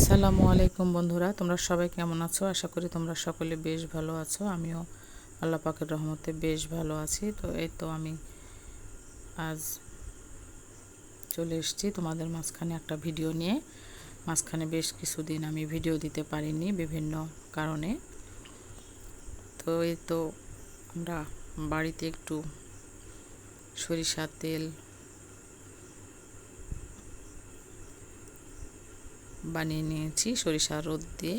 আসসালামু আলাইকুম বন্ধুরা, তোমরা সবাই কেমন আছো? আশা করি তোমরা সকলে বেশ ভালো আছো। আমিও আল্লাহ পাকের রহমতে বেশ ভালো আছি। তো এই তো আমি আজ চলে এসেছি তোমাদের মাঝখানে একটা ভিডিও নিয়ে। মাঝখানে বেশ কিছুদিন আমি ভিডিও দিতে পারিনি বিভিন্ন কারণে। তো এই তো আমরা বাড়িতে একটু সরিষার তেল বানিয়ে নিয়েছি সরিষা রোদ দিয়ে।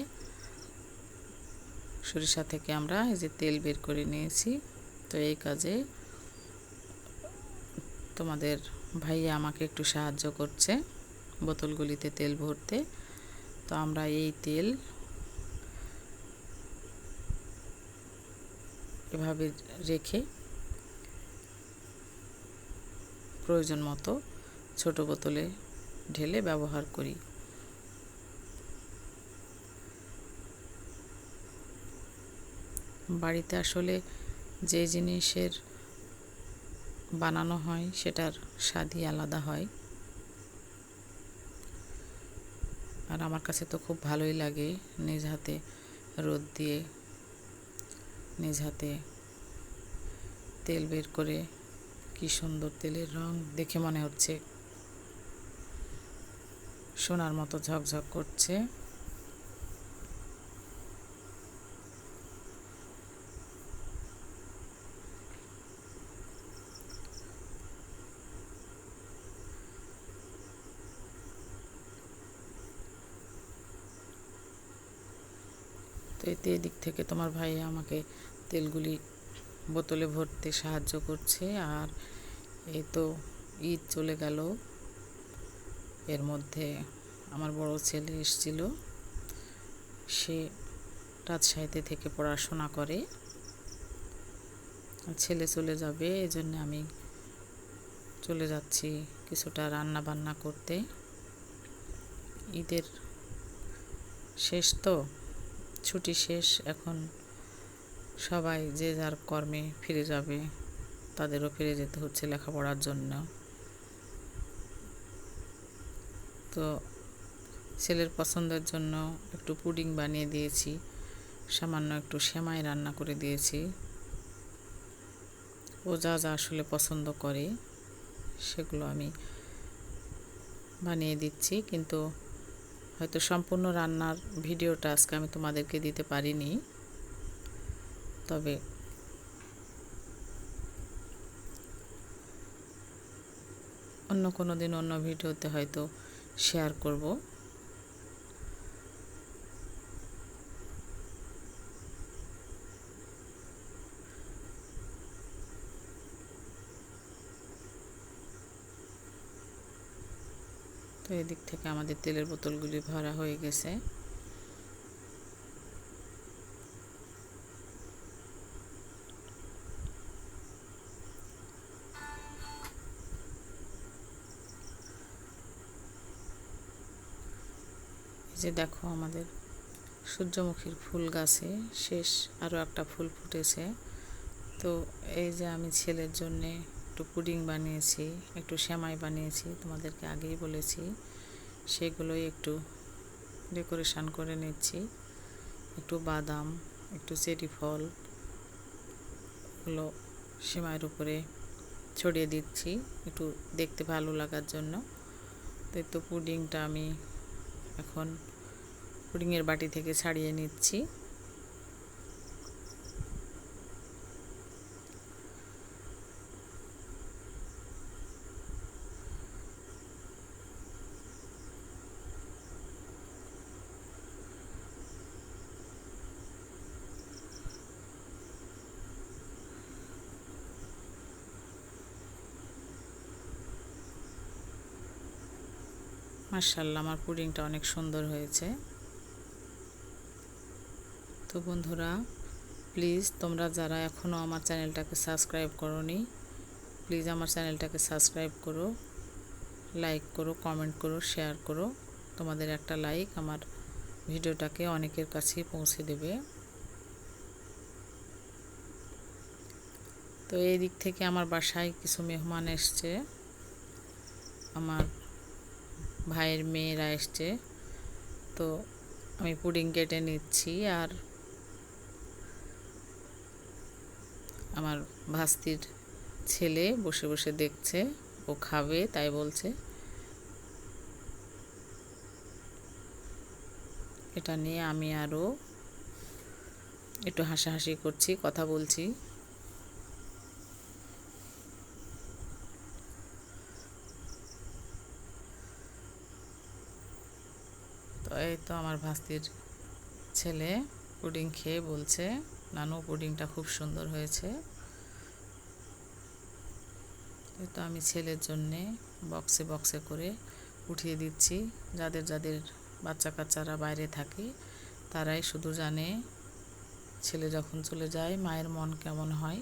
সরিষা থেকে আমরা এই যে তেল বের করে নিয়েছি। তো এই কাজে তোমাদের ভাইয়া আমাকে একটু সাহায্য করছে বোতলগুলিতে তেল ভরতে। তো আমরা এই তেল এভাবে রেখে প্রয়োজন মতো ছোট বোতলে ঢেলে ব্যবহার করি। বাড়িতে আসলে যে জিনিসের বানানো হয়, সেটার স্বাদই আলাদা হয়। আর আমার কাছে তো খুব ভালোই লাগে নিজ হাতে রোদ দিয়ে নিজ হাতে তেল বের করে কি সুন্দর তেলের রং দেখে মনে হচ্ছে। সোনার মতো ঝকঝক করছে। তো এতে এদিক থেকে তোমার ভাই আমাকে তেলগুলি বোতলে ভরতে সাহায্য করছে আর এই তো ঈদ চলে গেল। এর মধ্যে আমার বড় ছেলে এসেছিল। সে রাজশাহীতে থেকে পড়াশোনা করে। ছেলে চলে যাবে, এজন্য আমি চলে যাচ্ছি কিছুটা রান্না বান্না করতে। ঈদের শেষ তো? ছুটি শেষ, এখন সবাই যে যার কর্মে ফিরে যাবে, তাদেরও ফিরে যেতে হচ্ছে লেখাপড়ার জন্য। তো ছেলের পছন্দের জন্য একটু পুডিং বানিয়ে দিয়েছি, সামান্য একটু সেমাই রান্না করে দিয়েছি। ও যা যা আসলে পছন্দ করে, সেগুলো আমি বানিয়ে দিচ্ছি, কিন্তু হয়তো সম্পূর্ণ রান্নার ভিডিওটা আজকে আমি তোমাদেরকে দিতে পারিনি। তবে অন্য কোনো দিন অন্য ভিডিওতে হয়তো শেয়ার করব। তো এদিক থেকে আমাদের তেলের বোতলগুলি ভরা হয়ে গেছে। যে দেখো আমাদের সূর্যমুখীর ফুল গাছে, শেষ আরও একটা ফুল ফুটেছে। তো এই যে আমি ছেলের জন্যে একটু পুডিং বানিয়েছি, একটু সেমাই বানিয়েছি, তোমাদেরকে আগেই বলেছি। সেগুলোই একটু ডেকোরেশান করে নিচ্ছি। একটু বাদাম, একটু চেরি ফলগুলো সেমাইয়ের উপরে ছড়িয়ে দিচ্ছি, একটু দেখতে ভালো লাগার জন্য। তো তো পুডিংটা আমি এখন পুডিংয়ের বাটি থেকে ছাড়িয়ে নিচ্ছি। মার্শাল্লাহ আমার পুডিংটা অনেক সুন্দর হয়েছে। তো বন্ধুরা প্লিজ তোমরা যারা এখনও আমার চ্যানেলটাকে সাবস্ক্রাইব করনি প্লিজ আমার চ্যানেলটাকে সাবস্ক্রাইব করো লাইক করো কমেন্ট করো শেয়ার করো। তোমাদের একটা লাইক আমার ভিডিওটাকে অনেকের কাছেই পৌঁছে দেবে। তো এই দিক থেকে আমার বাসায় কিছু মেহমান এসছে। আমার ভাইয়ের মেয়েরা এসছে। তো আমি পুডিং কেটে নিচ্ছি আর আমার ভাস্তির ছেলে বসে বসে দেখছে, ও খাবে তাই বলছে। এটা নিয়ে আমি আরও একটু হাসাহাসি করছি, কথা বলছি তো এই তো আমার ভাস্তির ছেলে পুডিং খেয়ে বলছে, নানু, পুডিংটা খুব সুন্দর হয়েছে। তো আমি ছেলের জন্যে বক্সে বক্সে করে উঠিয়ে দিচ্ছি। যাদের যাদের বাচ্চা কাচ্চারা বাইরে থাকে, তারাই শুধু জানে ছেলে যখন চলে যায়, মায়ের মন কেমন হয়।